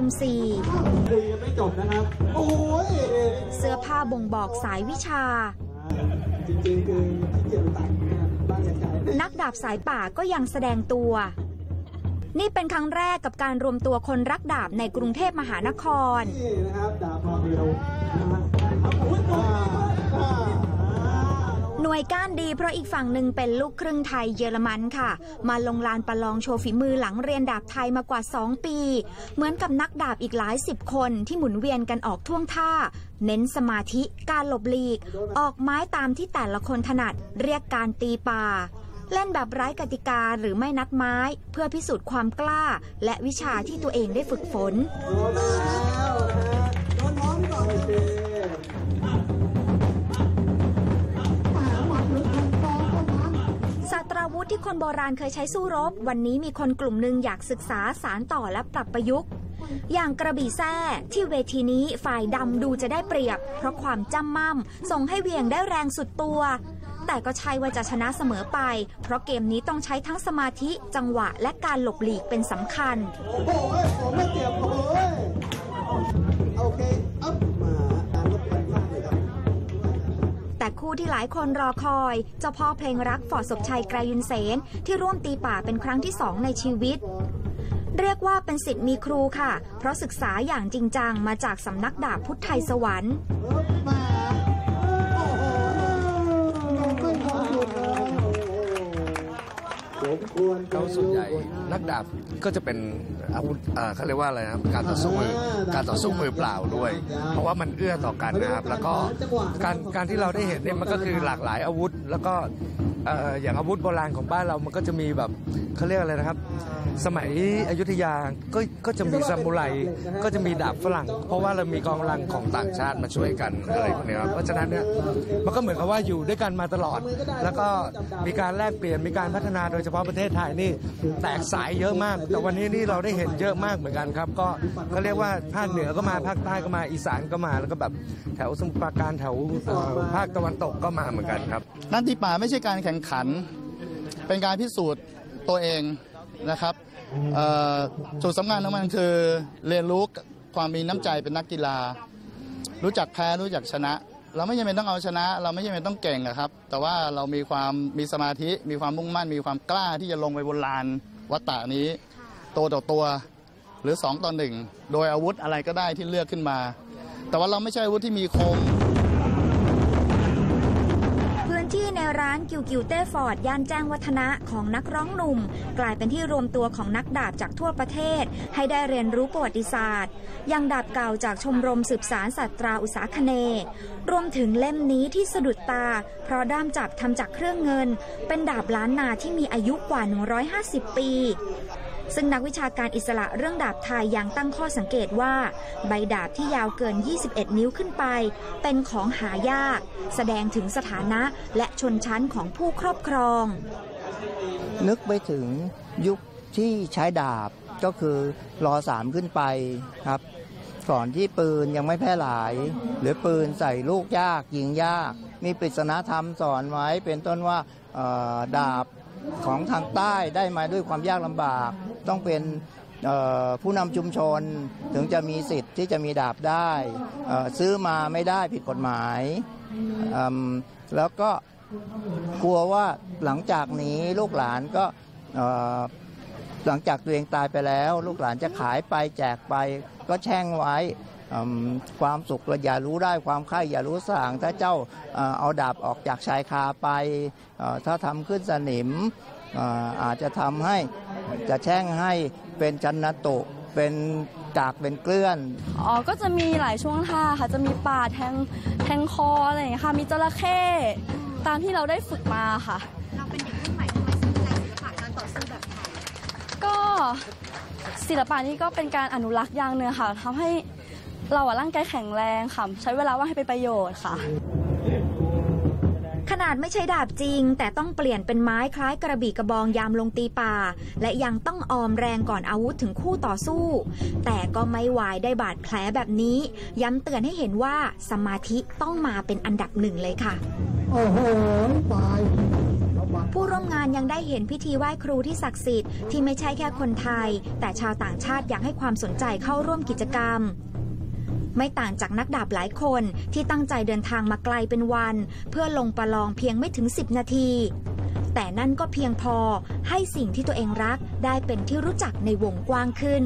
รุ่นสี่คุยยังไม่จบนะครับ โอ้ยเสื้อผ้าบ่งบอกสายวิชา จริงๆคือที่เกียจตัดเนี่ยบ้านใหญ่ๆนักดาบสายป่าก็ยังแสดงตัว นี่เป็นครั้งแรกกับการรวมตัวคนรักดาบในกรุงเทพมหานคร นี่นะครับ ดาบพอเดียวนะฮะอ่าอ่า หน่วยก้านดีเพราะอีกฝั่งหนึ่งเป็นลูกครึ่งไทยเยอรมันค่ะ มาลงลานประลองโชว์ฝีมือหลังเรียนดาบไทยมากว่า 2 ปี เหมือนกับนักดาบอีกหลายสิบคนที่หมุนเวียนกันออกท่วงท่า เน้นสมาธิการหลบหลีก ออกไม้ตามที่แต่ละคนถนัดเรียกการตีป่าเล่นแบบไร้กติกาหรือไม่นัดไม้ เพื่อพิสูจน์ความกล้า และวิชาที่ตัวเองได้ฝึกฝน คนโบราณเคยใช้สู้รบ วันนี้มีคนกลุ่มหนึ่งอยากศึกษาสารต่อและปรับประยุกต์ อย่างกระบี่แท้ที่เวทีนี้ฝ่ายดำดูจะได้เปรียบ เพราะความจำม่ำส่งให้เวียงได้แรงสุดตัว แต่ก็ใช่ว่าจะชนะเสมอไป เพราะเกมนี้ต้องใช้ทั้งสมาธิจังหวะและการหลบหลีกเป็นสำคัญ โอ้โหผมไม่เจ็บโอ้ยโอเคอัพ คู่ที่หลายคนรอคอย เจ้าพ่อเพลงรักฟอร์ศพชัยไกรยุนเสนที่ร่วมตีป่าเป็นครั้งที่สองในชีวิต เรียกว่าเป็นสิทธิ์มีครูค่ะ เพราะศึกษาอย่างจริงจังมาจากสำนักดาบพุทธไทยสวรรค์ เขาส่วนใหญ่นักดาบก็จะเป็นอาวุธเอ่อเขาเรียกว่าอะไรนะครับการต่อสู้มือการต่อสู้มือเปล่าด้วย เพราะว่ามันเอื้อต่อกันนะครับ แล้วก็การการที่เราได้เห็นเนี่ยมันก็คือหลากหลายอาวุธ แล้วก็ เอ่ออย่างอาวุธโบราณของบ้านเรามันก็จะมีแบบเขาเรียกอะไรนะครับ สมัยอยุธยาก็ก็จะมีซามูไรก็จะมีดาบฝรั่ง เพราะว่าเรามีกองกำลังของต่างชาติมาช่วยกันอะไรพวกนี้ครับเพราะฉะนั้นเนี่ยมันก็เหมือนกับว่าอยู่ด้วยกันมาตลอด แล้วก็มีการแลกเปลี่ยนมีการพัฒนาโดยเฉพาะประเทศไทยนี่แตกสายเยอะมาก แต่วันนี้นี่เราได้เห็นเยอะมากเหมือนกันครับ ก็ก็เรียกว่าภาคเหนือก็มาภาคใต้ก็มาอีสานก็มาแล้วก็แบบแถวสมุทรปราการแถวเอ่อภาคตะวันตกก็มาเหมือนกันครับ นักตีป่าไม่ใช่การแข่งข่งขัน เป็นการพิสูจน์ตัวเองนะครับจุดสำคัญของมันคือเรียนรู้ความมีน้ำใจเป็นนักกีฬา รู้จักแพ้รู้จักชนะ เราไม่จำเป็นต้องเอาชนะ เราไม่จำเป็นต้องเก่งอะครับ แต่ว่าเรามีความมีสมาธิมีความมุ่งมั่น มีความกล้าที่จะลงไปบนลานวัตตะนี้ ตัวต่อตัวหรือสองต่อหนึ่งโดยอาวุธอะไรก็ได้ที่เลือกขึ้นมา แต่ว่าเราไม่ใช่อาวุธที่มีคมานกิวกิวเต้ฟอร์ดย่านแจ้งวัฒนะของนักร้องหนุ่ม กลายเป็นที่รวมตัวของนักดาบจากทั่วประเทศ ให้ได้เรียนรู้ประวัติศาสตร์ยังดาบเก่าจากชมรมสืบสารศาสตราอุตสาคเนย์รวมถึงเล่มนี้ที่สะดุดตา เพราะด้ามจับทำจากเครื่องเงิน เป็นดาบล้านนาที่มีอายุกว่า 150 ปี ซึ่งนักวิชาการอิสระเรื่องดาบไทยยังตั้งข้อสังเกตว่า ใบดาบที่ยาวเกิน 21 นิ้วขึ้นไป เป็นของหายาก แสดงถึงสถานะและชนชั้นของผู้ครอบครอง นึกไปถึงยุคที่ใช้ดาบก็คือรอสามขึ้นไปครับก่อนที่ปืนยังไม่แพร่หลาย หรือปืนใส่ลูกยากยิงยาก มีปริศนาธรรมสอนไว้เป็นต้นว่าดาบ ของทางใต้ได้มาด้วยความยากลำบาก ต้องเป็นผู้นำชุมชนถึงจะมีสิทธิ์ที่จะมีดาบได้ซื้อมาไม่ได้ผิดกฎหมาย แล้วก็กลัวว่าหลังจากนี้ลูกหลานก็หลังจากตัวเองตายไปแล้ว ลูกหลานจะขายไปแจกไปก็แช่งไว้ ความสุขอย่ารู้ได้ความไข่อย่ารู้สั่งถ้าเจ้าเอาดาบออกจากชายคาไป ถ้าทำขึ้นสนิมอาจจะทำให้จะแช่งให้เป็นจันนตุเป็นกากเป็นเกลื่อน อ๋อ ก็จะมีหลายช่วงท่าค่ะ จะมีป่าแทงแทงคออะไรอย่างเงี้ยค่ะ มีจระเข้ตามที่เราได้ฝึกมาค่ะ เราเป็นเด็กรุ่นใหม่ทำไมสนใจศิลปะการต่อสู้แบบไทย ก็ศิลปะนี้ก็เป็นการอนุรักษ์อย่างหนึ่งค่ะทำให้ เราอะร่างกายแข็งแรงค่ะ ใช้เวลาว่างให้เป็นประโยชน์ค่ะ ขนาดไม่ใช่ดาบจริง แต่ต้องเปลี่ยนเป็นไม้คล้ายกระบี่กระบองยามลงตีป่า และยังต้องออมแรงก่อนอาวุธถึงคู่ต่อสู้ แต่ก็ไม่วายได้บาดแผลแบบนี้ ย้ำเตือนให้เห็นว่าสมาธิต้องมาเป็นอันดับหนึ่งเลยค่ะ โอ้โหตายผู้ร่วมงานยังได้เห็นพิธีไหว้ครูที่ศักดิ์สิทธิ์ที่ไม่ใช่แค่คนไทย แต่ชาวต่างชาติอยากให้ความสนใจเข้าร่วมกิจกรรม ไม่ต่างจากนักดาบหลายคนที่ตั้งใจเดินทางมาไกลเป็นวัน เพื่อลงประลองเพียงไม่ถึง 10 นาที แต่นั่นก็เพียงพอให้สิ่งที่ตัวเองรักได้เป็นที่รู้จักในวงกว้างขึ้น